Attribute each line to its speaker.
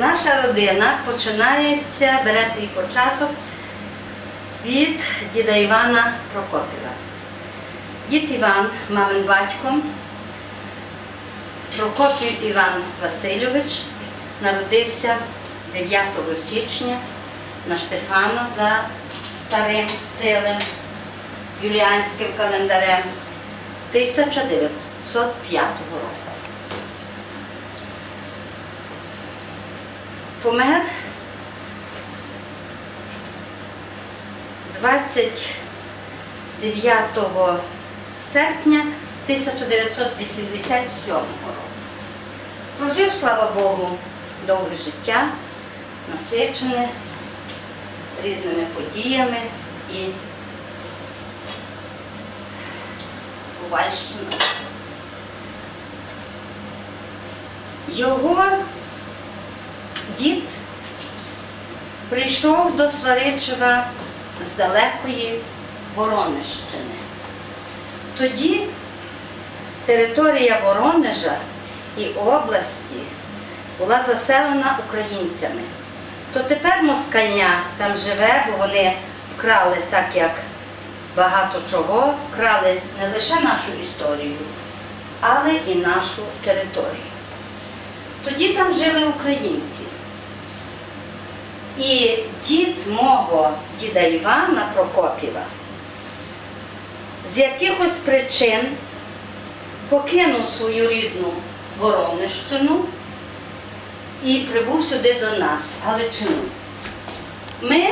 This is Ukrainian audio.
Speaker 1: Наша родина починається, бере свій початок від діда Івана Прокопіва. Дід Іван, мамин батько, Прокопів Іван Васильович народився 9 січня на Штефана за старим стилем, юліанським календарем 1905 року. Помер 29 серпня 1987 року. Прожив, слава Богу, довге життя, насичене різними подіями і Бувальщиною. Його дід прийшов до Сваричева з далекої Воронежщини. Тоді територія Воронежа і області була заселена українцями. То тепер москальня там живе, бо вони вкрали так, як багато чого, вкрали не лише нашу історію, але і нашу територію. Тоді там жили українці. І дід мого діда Івана Прокопіва з якихось причин покинув свою рідну Воронежщину і прибув сюди до нас, в Галичину. Ми